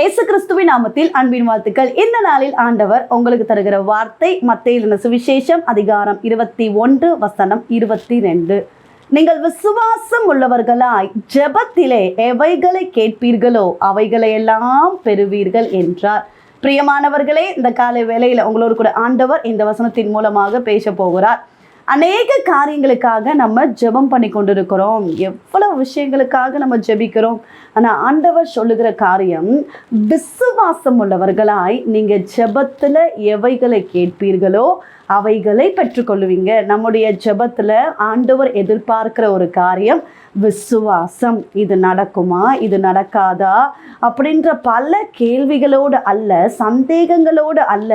இயேசு கிறிஸ்துவின் நாமத்தில் அன்பின் வாழ்த்துக்கள். இந்த நாளில் ஆண்டவர் உங்களுக்கு தருகிற வார்த்தை மத்தியில் சுவிசேஷம் அதிகாரம் இருபத்தி ஒன்று வசனம் இருபத்தி ரெண்டு. நீங்கள் விசுவாசம் உள்ளவர்களாய் ஜெபத்திலே எவைகளை கேட்பீர்களோ அவைகளை எல்லாம் பெறுவீர்கள் என்றார். பிரியமானவர்களே இந்த காலை வேளையில் உங்களோடு கூட ஆண்டவர் இந்த வசனத்தின் மூலமாக பேச போகிறார். அநேக காரியங்களுக்காக நம்ம ஜெபம் பண்ணி கொண்டிருக்கிறோம். எவ்வளவு விஷயங்களுக்காக நம்ம ஜெபிக்கிறோம். ஆனால் ஆண்டவர் சொல்லுகிற காரியம் விசுவாசம் உள்ளவர்களாய் நீங்கள் ஜெபத்தில் எவைகளை கேட்பீர்களோ அவைகளை பெற்றுக்கொள்வீங்க நம்முடைய ஜெபத்தில் ஆண்டவர் எதிர்பார்க்கிற ஒரு காரியம் விசுவாசம். இது நடக்குமா? இது நடக்காதா? அப்படின்ற பல கேள்விகளோடு அல்ல சந்தேகங்களோடு அல்ல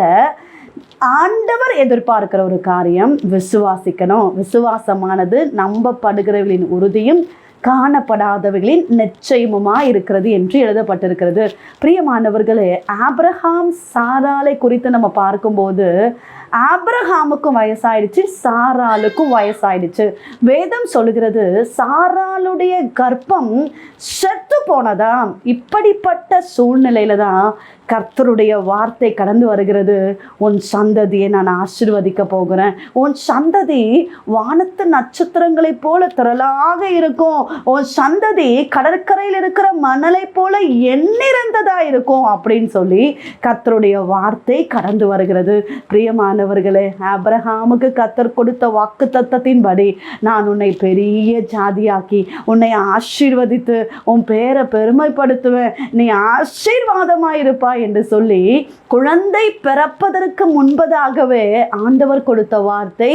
ஆண்டவர் எதிர்பார்க்கிற ஒரு காரியம் விசுவாசிக்கணும். விசுவாசமானது நம்பப்படுகிறவர்களின் உறுதியும் காணப்படாதவர்களின் நிச்சயமுமா இருக்கிறது என்று எழுதப்பட்டிருக்கிறது. பிரியமானவர்களே ஆப்ரஹாம் சாராலை குறித்து நம்ம பார்க்கும்போது ஆப்ரஹாமுக்கும் வயசாயிடுச்சு சாராளுக்கும் வயசாயிடுச்சு. வேதம் சொல்லுகிறது சாராளுடைய கர்ப்பம் செத்து போனதாம். இப்படிப்பட்ட சூழ்நிலையில தான் கர்த்தருடைய வார்த்தை கடந்து வருகிறது. உன் சந்ததியை நான் ஆசிர்வதிக்க போகிறேன். உன் சந்ததி வானத்து நட்சத்திரங்களைப் போல திரளாக இருக்கும். உன் சந்ததி கடற்கரையில் இருக்கிற மணலை போல எண்ணிறந்ததா இருக்கும் அப்படின்னு சொல்லி கர்த்தருடைய வார்த்தை கடந்து வருகிறது. பிரியமானவர்களே அப்ரஹாமுக்கு கர்த்தர் கொடுத்த வாக்கு தத்தத்தின்படி நான் உன்னை பெரிய ஜாதியாக்கி உன்னை ஆசீர்வதித்து உன் பேரை பெருமைப்படுத்துவேன். நீ ஆசீர்வாதமாக இருப்பாய் என்று சொல்லி குழந்தை பிறப்பதற்கு முன்பதாகவே ஆண்டவர் கொடுத்த வார்த்தை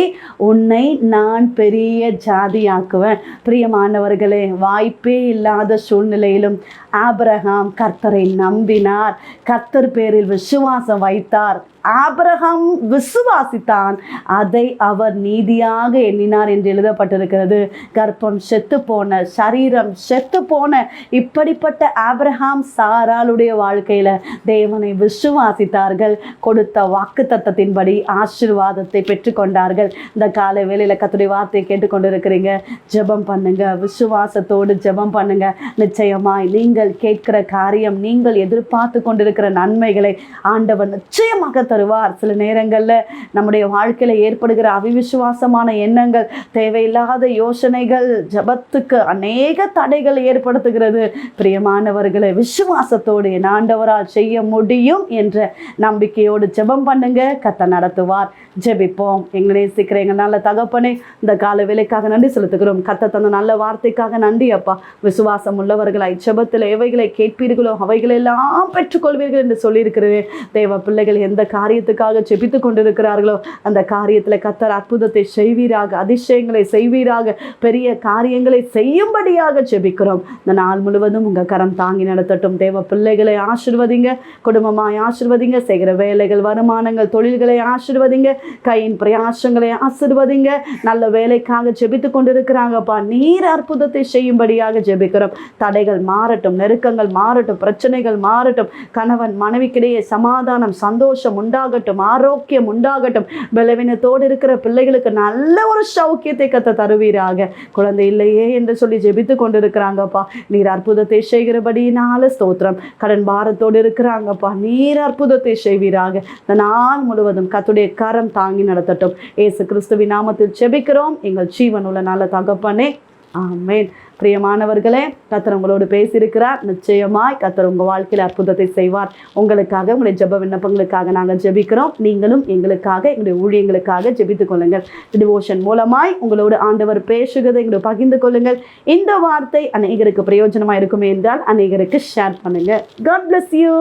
உன்னை நான் பெரிய ஜாதியாக்குவேன். பிரியமானவர்களே வாய்ப்பே இல்லாத சூழ்நிலையிலும் ஆபிரகாம் கர்த்தரை நம்பினார். கர்த்தர் பேரில் விசுவாசம் வைத்தார். ஆபிரகாம் விசுவாசித்தான். அதை அவர் நீதியாக எண்ணினார் என்று எழுதப்பட்டிருக்கிறது. கர்ப்பம் செத்து போன சரீரம் செத்து போன இப்படிப்பட்ட ஆபிரகாம் சாராளுடைய வாழ்க்கையில் தேவனை விசுவாசித்தார்கள். கொடுத்த வாக்கு தத்தத்தின்படி ஆசீர்வாதத்தை பெற்றுக்கொண்டார்கள். இந்த கால வேலையில் கத்துடைய வார்த்தையை கேட்டுக்கொண்டிருக்கிறீங்க. ஜெபம் பண்ணுங்க விசுவாசத்தோடு ஜெபம் பண்ணுங்க. நிச்சயமாய் நீங்கள் கேட்கிற காரியம் நீங்கள் எதிர்பார்த்து கொண்டிருக்கிற நன்மைகளை ஆண்டவர் நிச்சயமாக தருவார். சில நேரங்களில் நம்முடைய வாழ்க்கையில் ஏற்படுகிற அவிவிசுவாசமான எண்ணங்கள் தேவையில்லாத யோசனைகள் ஜபத்துக்கு அநேக தடைகள் ஏற்படுத்துகிறது. பிரியமானவர்களை விசுவாசத்தோடு என் ஆண்டவரால் செய்ய முடியும் என்ற நம்பிக்கையோடு ஜெபம் பண்ணுங்க. கத்த நடத்துவார். ஜெபிப்போம். எங்களை சீக்கிரம் எங்கள் நல்ல தகப்பனே இந்த கால வேலைக்காக நன்றி செலுத்துகிறோம். கத்த தந்த நல்ல வார்த்தைக்காக நன்றி அப்பா. விசுவாசம் உள்ளவர்களாய் ஜெபத்தில் எவைகளை கேட்பீர்களோ அவைகளெல்லாம் பெற்றுக்கொள்வீர்கள் என்று சொல்லியிருக்கிறேன் தேவ பிள்ளைகள் எந்த காரியத்துக்காக செபித்து கொண்டிருக்கிறார்களோ அந்த காரியத்தில் கத்தர் அற்புதத்தை செய்வீராக அதிசயங்களை செய்வீராக பெரிய காரியங்களை செய்யும்படியாக ஜெபிக்கிறோம் இந்த நாள் முழுவதும் உங்கள் கரம் தாங்கி நடத்தட்டும். தேவ பிள்ளைகளை ஆசிர்வதிங்க குடும்பமாய் ஆசிர்வதிங்க செய்கிற வேலைகள் வருமானங்கள் தொழில்களை ஆசிர்வதிங்க கையின் பிரயாசங்களை ஆசிர்வதிங்க. நல்ல வேலைக்காக ஜெபித்து கொண்டிருக்கிறாங்கப்பா நீர் அற்புதத்தை செய்யும்படியாக ஜெபிக்கிறோம் தடைகள் மாறட்டும் நெருக்கங்கள் மாறட்டும் பிரச்சனைகள் மாறட்டும். கணவன் மனைவிக்கிடையே சமாதானம் சந்தோஷம் உண்டாகட்டும் ஆரோக்கியம் உண்டாகட்டும். பலவீனத்தோடு இருக்கிற பிள்ளைகளுக்கு நல்ல ஒரு சௌக்கியத்தை கத்த தருவீராக. குழந்தை இல்லையே என்று சொல்லி ஜெபித்து கொண்டிருக்கிறாங்கப்பா. நீர் அற்புதத்தை செய்கிறபடினால ஸ்தோத்திரம். கடன் பாரத்தோடு இருக்கிறாங்கப்பா. நீர் அற்புதத்தை செய்வீராக. இந்த நாள் முழுவதும் கத்துடைய கரம் தாங்கி நடத்தட்டும். ஏசு கிறிஸ்துவின் நாமத்தில் ஜெபிக்கிறோம். எங்கள் ஜீவனுள்ள நல்ல தகப்பனே ஆமேன். பிரியமானவர்களே கத்தர் உங்களோடு பேசியிருக்கிறார். நிச்சயமாய் கத்தர் உங்கள் வாழ்க்கையில் அற்புதத்தை செய்வார். உங்களுக்காக உங்களுடைய ஜெப விண்ணப்பங்களுக்காக நாங்கள் ஜெபிக்கிறோம். நீங்களும் எங்களுக்காக எங்களுடைய ஊழியங்களுக்காக ஜெபித்துக் கொள்ளுங்கள். டிவோஷன் மூலமாய் உங்களோடு ஆண்டவர் பேசுகிறதை எங்களோட பகிர்ந்து கொள்ளுங்கள். இந்த வார்த்தை அநேகருக்கு பிரயோஜனமாக இருக்குமே என்றால் அநேகருக்கு ஷேர் பண்ணுங்கள் காட் பிளஸ் யூ